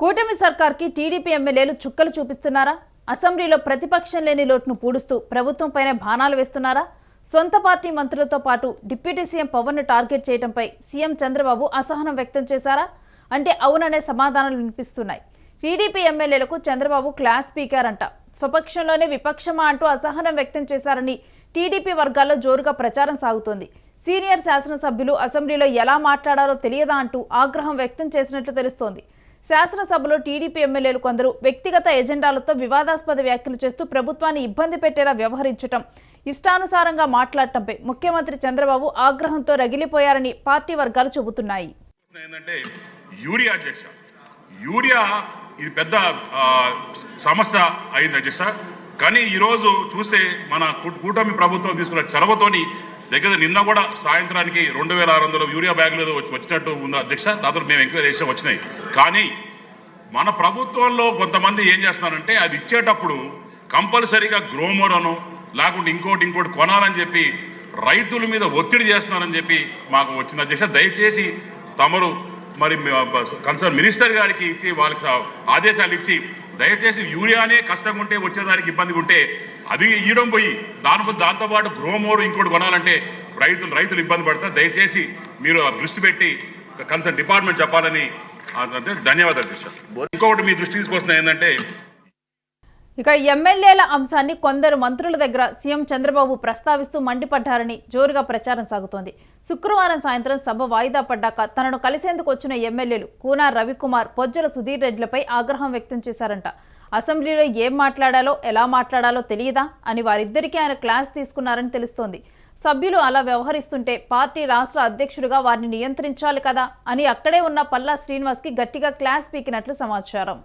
కూటమి సర్కార్కి టీడీపీ ఎమ్మెల్యేలు చుక్కలు చూపిస్తున్నారా? అసెంబ్లీలో ప్రతిపక్షం లేని లోటును పూడుస్తూ ప్రభుత్వంపైనే బాణాలు వేస్తున్నారా? సొంత పార్టీ మంత్రులతో పాటు డిప్యూటీ సీఎం పవన్ను టార్గెట్ చేయడంపై సీఎం చంద్రబాబు అసహనం వ్యక్తం చేశారా? అంటే అవుననే సమాధానాలు వినిపిస్తున్నాయి. టీడీపీ ఎమ్మెల్యేలకు చంద్రబాబు క్లాస్ స్పీకర్ అంట స్వపక్షంలోనే విపక్షమా అంటూ అసహనం వ్యక్తం చేశారని టీడీపీ వర్గాల్లో జోరుగా ప్రచారం సాగుతోంది. సీనియర్ శాసనసభ్యులు అసెంబ్లీలో ఎలా మాట్లాడారో తెలియదా అంటూ ఆగ్రహం వ్యక్తం చేసినట్లు తెలుస్తోంది. శాసనసభలో టీడీపీ ఎమ్మెల్యేలు కొందరు వ్యక్తిగత ఎజెండాలతో వివాదాస్పద వ్యాఖ్యలు చేస్తూ ప్రభుత్వాన్ని ఇబ్బంది పెట్టేలా వ్యవహరించటం ఇష్టానుసారంగా మాట్లాడటంపై ముఖ్యమంత్రి చంద్రబాబు ఆగ్రహంతో రగిలిపోయారని పార్టీ వర్గాలు చెబుతున్నాయి. యూరియా అధ్యక్ష యూరియా ఇది పెద్ద సమస్య అయింది అధ్యక్ష. కానీ ఈరోజు చూస్తే మన కూటమి ప్రభుత్వం తీసుకున్న చొరవతోని దగ్గర నిన్న కూడా సాయంత్రానికి రెండు వేల ఆరు వందల యూరియా బ్యాగులు వచ్చి- వచ్చినట్టు ఉంది అధ్యక్ష. దాంతో మేము ఎంక్వైరీ చేసి వచ్చినాయి. కానీ మన ప్రభుత్వంలో కొంతమంది ఏం చేస్తున్నారంటే అది ఇచ్చేటప్పుడు కంపల్సరీగా గ్రోమర్ అను లేకుంటే ఇంకోటి ఇంకోటి కొనాలని చెప్పి రైతుల మీద ఒత్తిడి చేస్తున్నారని చెప్పి మాకు వచ్చింది అధ్యక్ష. దయచేసి తమరు మరి కన్సర్న్ మినిస్టర్ గారికి ఇచ్చి వాళ్ళకి ఆదేశాలు ఇచ్చి దయచేసి యూరియానే కష్టంగా ఉంటే వచ్చేదానికి ఇబ్బందిగా ఉంటే అది ఇవ్వడం పోయి దాని దాంతోపాటు గ్రోమోర్ ఇంకోటి కొనాలంటే రైతులు రైతులు ఇబ్బంది పడతారు. దయచేసి మీరు దృష్టి పెట్టి కన్సర్న్ డిపార్ట్మెంట్ చెప్పాలని ధన్యవాదాలు అధ్యక్ష ఇంకొకటి మీ దృష్టి తీసుకొస్తున్నా ఏంటంటే ఇక ఎమ్మెల్యేల అంశాన్ని కొందరు మంత్రుల దగ్గర సీఎం చంద్రబాబు ప్రస్తావిస్తూ మండిపడ్డారని జోరుగా ప్రచారం సాగుతోంది. శుక్రవారం సాయంత్రం సభ వాయిదా పడ్డాక తనను కలిసేందుకు వచ్చిన ఎమ్మెల్యేలు కూనా రవికుమార్ పొజ్జల సుధీర్ రెడ్లపై ఆగ్రహం వ్యక్తం చేశారంట. అసెంబ్లీలో ఏం మాట్లాడాలో ఎలా మాట్లాడాలో తెలియదా అని వారిద్దరికీ ఆయన క్లాస్ తీసుకున్నారని తెలుస్తోంది. సభ్యులు అలా వ్యవహరిస్తుంటే పార్టీ రాష్ట్ర అధ్యక్షుడిగా వారిని నియంత్రించాలి కదా అని అక్కడే ఉన్న పల్లా శ్రీనివాస్కి గట్టిగా క్లాస్ పీకినట్లు సమాచారం.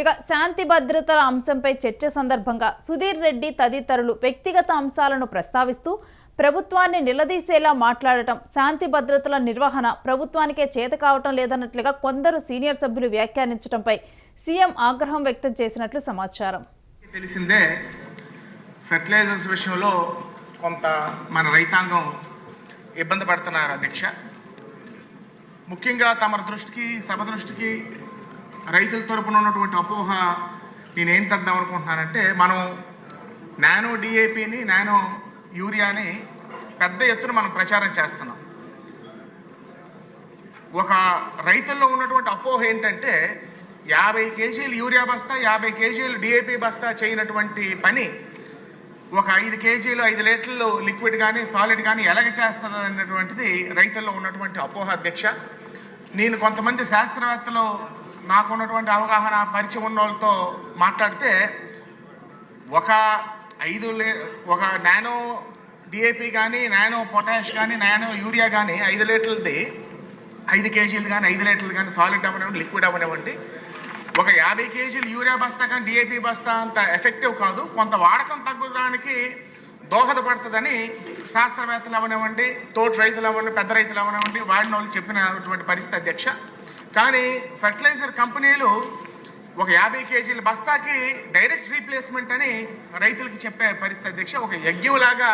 ఇక శాంతి భద్రతల అంశంపై చర్చ సందర్భంగా సుధీర్ రెడ్డి తదితరులు వ్యక్తిగత అంశాలను ప్రస్తావిస్తూ ప్రభుత్వాన్ని నిలదీసేలా మాట్లాడటం శాంతి భద్రతల నిర్వహణ ప్రభుత్వానికే చేత కావటం లేదన్నట్లుగా కొందరు సీనియర్ సభ్యులు వ్యాఖ్యానించడంపై సీఎం ఆగ్రహం వ్యక్తం చేసినట్లు సమాచారం. తెలిసిందే ఫెర్టిలైజర్స్ విషయంలో కొంత మన రైతాంగం ఇబ్బంది పడుతున్నారు అధ్యక్ష. ముఖ్యంగా తమ దృష్టికి సభ దృష్టికి రైతుల తరపున ఉన్నటువంటి అపోహ నేనేం తగ్గుదాం అనుకుంటున్నానంటే మనం నానో డిఏపిని నానో యూరియాని పెద్ద ఎత్తున మనం ప్రచారం చేస్తున్నాం. ఒక రైతుల్లో ఉన్నటువంటి అపోహ ఏంటంటే యాభై కేజీలు యూరియా బస్తా యాభై కేజీలు డిఏపి బస్తా చేయనటువంటి పని ఒక ఐదు కేజీలు ఐదు లీటర్లు లిక్విడ్ కానీ సాలిడ్ కానీ ఎలాగ చేస్తుంది అన్నటువంటిది రైతుల్లో ఉన్నటువంటి అపోహ అధ్యక్ష నేను కొంతమంది శాస్త్రవేత్తలు నాకున్నటువంటి అవగాహన పరిచయం ఉన్న వాళ్ళతో మాట్లాడితే ఒక ఐదు లీ ఒక నానో డిఏపి కానీ నానో పొటాష్ కానీ నానో యూరియా కానీ ఐదు లీటర్లది ఐదు కేజీలు కానీ ఐదు లీటర్లు కానీ సాలిడ్ అవ్వనివ్వండి లిక్విడ్ అవ్వనివ్వండి. ఒక యాభై కేజీలు యూరియా బస్తా కానీ డిఏపి బస్తా అంత ఎఫెక్టివ్ కాదు. కొంత వాడకం తగ్గడానికి దోహదపడుతుందని శాస్త్రవేత్తలు అవనివ్వండి తోటి రైతులు అవ్వండి పెద్ద రైతులు అవనివ్వండి వాడిన వాళ్ళు చెప్పినటువంటి పరిస్థితి అధ్యక్ష. కానీ ఫెర్టిలైజర్ కంపెనీలు ఒక యాభై కేజీల బస్తాకి డైరెక్ట్ రీప్లేస్మెంట్ అని రైతులకి చెప్పే పరిస్థితి అధ్యక్ష. ఒక యజ్ఞంలాగా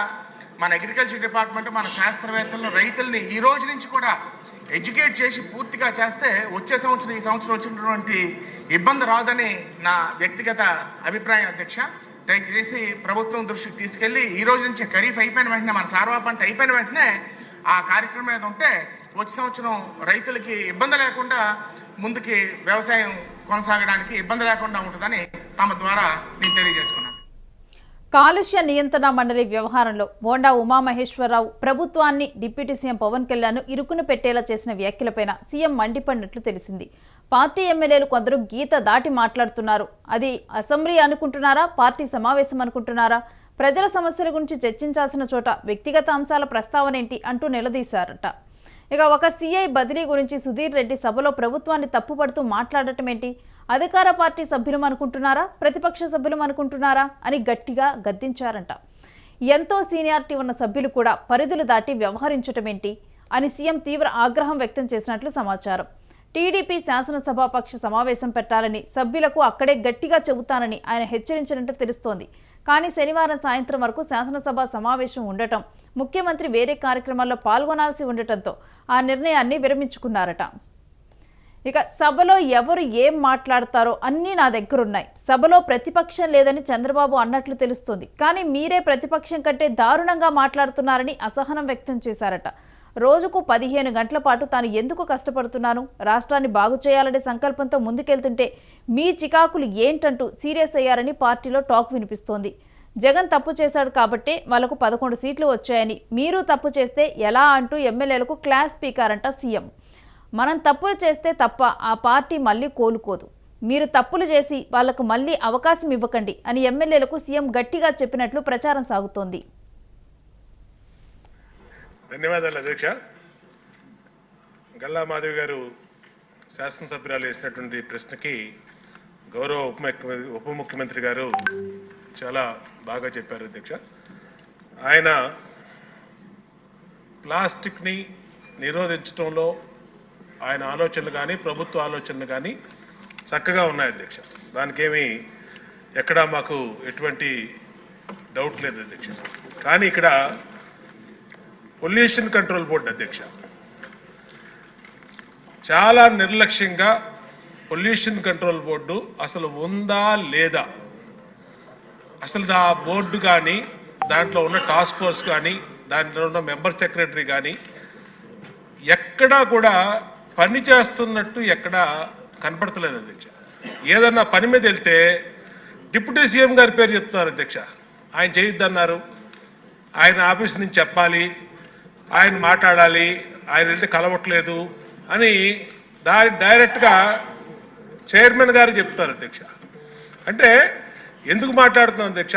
మన అగ్రికల్చర్ డిపార్ట్మెంట్ మన శాస్త్రవేత్తలను రైతుల్ని ఈ రోజు నుంచి కూడా ఎడ్యుకేట్ చేసి పూర్తిగా చేస్తే వచ్చే సంవత్సరం ఈ సంవత్సరం వచ్చినటువంటి ఇబ్బంది రాదని నా వ్యక్తిగత అభిప్రాయం అధ్యక్ష. దయచేసి ప్రభుత్వం దృష్టికి తీసుకెళ్ళి ఈ రోజు నుంచి ఖరీఫ్ అయిపోయిన వెంటనే మన సార్వా పంట అయిపోయిన వెంటనే ఆ కార్యక్రమం మీద ఉంటే వచ్చే సంవత్సరం రైతులకి ఇబ్బంది లేకుండా ముందుకి వ్యవసాయం కొనసాగడానికి ఇబ్బంది లేకుండా ఉంటుందని తమ ద్వారా నేను తెలియజేసుకున్నాను. కాలుష్య నియంత్రణ మండలి వ్యవహారంలో బోండా ఉమామహేశ్వరరావు ప్రభుత్వాన్ని డిప్యూటీ సీఎం పవన్ కళ్యాణ్ ఇరుకును పెట్టేలా చేసిన వ్యాఖ్యలపైన సీఎం మండిపడినట్లు తెలిసింది. పార్టీ ఎమ్మెల్యేలు కొందరు గీత దాటి మాట్లాడుతున్నారు. అది అసెంబ్లీ అనుకుంటున్నారా? పార్టీ సమావేశం అనుకుంటున్నారా? ప్రజల సమస్యల గురించి చర్చించాల్సిన చోట వ్యక్తిగత అంశాల ప్రస్తావన ఏంటి అంటూ నిలదీశారట. ఇక ఒక సీఐ బదిలీ గురించి సుధీర్ రెడ్డి సభలో ప్రభుత్వాన్ని తప్పుపడుతూ మాట్లాడటం ఏంటి? అధికార పార్టీ సభ్యులు అనుకుంటున్నారా ప్రతిపక్ష సభ్యులు అనుకుంటున్నారా అని గట్టిగా గద్దించారంట. ఎంతో సీనియారిటీ ఉన్న సభ్యులు కూడా పరిధులు దాటి వ్యవహరించటమేంటి? అని సీఎం తీవ్ర ఆగ్రహం వ్యక్తం చేసినట్లు సమాచారం. టీడీపీ శాసనసభాపక్ష సమావేశం పెట్టాలని సభ్యులకు అక్కడే గట్టిగా చెబుతానని ఆయన హెచ్చరించినట్టు తెలుస్తోంది. కానీ శనివారం సాయంత్రం వరకు శాసనసభ సమావేశం ఉండటం ముఖ్యమంత్రి వేరే కార్యక్రమాల్లో పాల్గొనాల్సి ఉండటంతో ఆ నిర్ణయాన్ని విరమించుకున్నారట. ఇక సభలో ఎవరు ఏం మాట్లాడతారో అన్నీ నా దగ్గర ఉన్నాయి సభలో ప్రతిపక్షం లేదని చంద్రబాబు అన్నట్లు తెలుస్తుంది. కానీ మీరే ప్రతిపక్షం కంటే దారుణంగా మాట్లాడుతున్నారని అసహనం వ్యక్తం చేశారట. రోజుకు పదిహేను గంటల పాటు తాను ఎందుకు కష్టపడుతున్నాను? రాష్ట్రాన్ని బాగు చేయాలనే సంకల్పంతో ముందుకెళ్తుంటే మీ చికాకులు ఏంటంటూ సీరియస్ అయ్యారని పార్టీలో టాక్ వినిపిస్తోంది. జగన్ తప్పు చేశాడు కాబట్టే వాళ్ళకు పదకొండు సీట్లు వచ్చాయని మీరు తప్పు చేస్తే ఎలా అంటూ ఎమ్మెల్యేలకు క్లాస్ స్పీకర్ అంట సీఎం. మనం తప్పులు చేస్తే తప్ప ఆ పార్టీ మళ్ళీ కోలుకోదు. మీరు తప్పులు చేసి వాళ్ళకు మళ్ళీ అవకాశం ఇవ్వకండి అని ఎమ్మెల్యేలకు సీఎం గట్టిగా చెప్పినట్లు ప్రచారం సాగుతోంది. ధన్యవాదాలు అధ్యక్ష. గల్లా మాధవి గారు శాసనసభ్యురాలు వేసినటువంటి ప్రశ్నకి గౌరవ ఉప ఉప ముఖ్యమంత్రి గారు చాలా బాగా చెప్పారు అధ్యక్ష. ఆయన ప్లాస్టిక్ని నిరోధించడంలో ఆయన ఆలోచనలు కానీ ప్రభుత్వ ఆలోచనలు కానీ చక్కగా ఉన్నాయి అధ్యక్ష. దానికేమి ఎక్కడా మాకు ఎటువంటి డౌట్ లేదు అధ్యక్ష. కానీ ఇక్కడ పొల్యూషన్ కంట్రోల్ బోర్డు అధ్యక్ష చాలా నిర్లక్ష్యంగా పొల్యూషన్ కంట్రోల్ బోర్డు అసలు ఉందా లేదా? అసలు ఆ బోర్డు కానీ దాంట్లో ఉన్న టాస్క్ ఫోర్స్ కానీ దాంట్లో ఉన్న మెంబర్ సెక్రటరీ కానీ ఎక్కడా కూడా పని చేస్తున్నట్టు ఎక్కడా కనపడతలేదు అధ్యక్ష. ఏదన్నా పని మీద వెళ్తే డిప్యూటీ సీఎం గారి పేరు చెప్తున్నారు అధ్యక్ష. ఆయన చేయొద్దన్నారు. ఆయన ఆఫీస్ నుంచి చెప్పాలి. ఆయన మాట్లాడాలి. ఆయన వెళ్తే కలవట్లేదు అని డై డైరెక్ట్గా చైర్మన్ గారు చెప్తారు అధ్యక్ష. అంటే ఎందుకు మాట్లాడుతున్నాం అధ్యక్ష?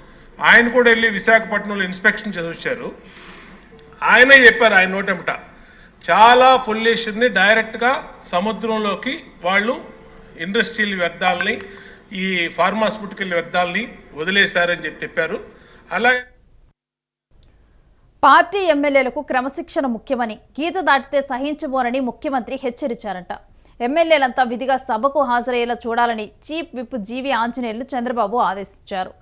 ఆయన కూడా వెళ్ళి విశాఖపట్నంలో ఇన్స్పెక్షన్ చదివించారు. ఆయనే చెప్పారు ఆయన నోటెంట చాలా పొల్యూషన్ని డైరెక్ట్గా సముద్రంలోకి వాళ్ళు ఇండస్ట్రియల్ వ్యర్థాలని ఈ ఫార్మాస్యూటికల్ వ్యర్థాలని వదిలేశారని చెప్పి చెప్పారు. అలాగే పార్టీ ఎమ్మెల్యేలకు క్రమశిక్షణ ముఖ్యమని గీత దాటితే సహించబోనని ముఖ్యమంత్రి హెచ్చరించారంట. ఎమ్మెల్యేలంతా విధిగా సభకు హాజరయ్యేలా చూడాలని chief whip GV Anjaneyulu Chandrababu ఆదేశించారు.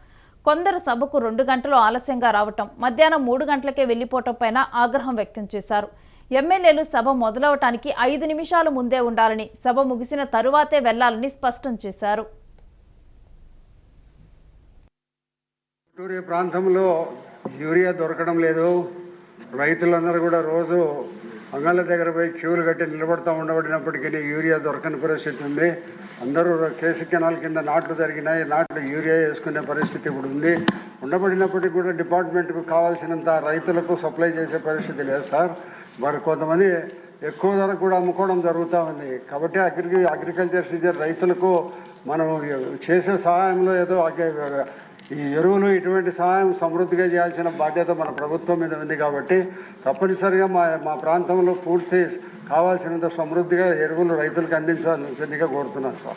కొందరు సభకు రెండు గంటలు ఆలస్యంగా రావటం మధ్యాహ్నం మూడు గంటలకే వెళ్ళిపోవటం పైన ఆగ్రహం వ్యక్తం చేశారు. ఎమ్మెల్యేలు సభ మొదలవటానికి ఐదు నిమిషాలు ముందే ఉండాలని సభ ముగిసిన తరువాతే వెళ్ళాలని స్పష్టం చేశారు. ప్రాంతంలో యూరియా దొరకడం లేదు. రైతులందరూ కూడా రోజు అంగళ్ళ దగ్గర పోయి క్యూలు కట్టి నిలబడతా ఉండబడినప్పటికీ యూరియా దొరకని పరిస్థితి ఉంది. అందరూ కేసు కెనాల్ కింద నాట్లు జరిగినాయి. నాట్లు యూరియా వేసుకునే పరిస్థితి ఇప్పుడు ఉంది. ఉండబడినప్పటికీ కూడా డిపార్ట్మెంట్కు కావాల్సినంత రైతులకు సప్లై చేసే పరిస్థితి లేదు సార్. మరి కొంతమంది ఎక్కువ ధర కూడా అమ్ముకోవడం జరుగుతూ ఉంది. కాబట్టి అగ్రి అగ్రికల్చర్ సీజన్ రైతులకు మనం చేసే సహాయంలో ఏదో ఈ ఎరువులు ఇటువంటి సహాయం సమృద్ధిగా చేయాల్సిన బాధ్యత మన ప్రభుత్వం మీద ఉంది కాబట్టి తప్పనిసరిగా మా మా ప్రాంతంలో పూర్తి కావాల్సినంత సమృద్ధిగా ఎరువులు రైతులకు అందించాల్సిందిగా కోరుతున్నాను సార్.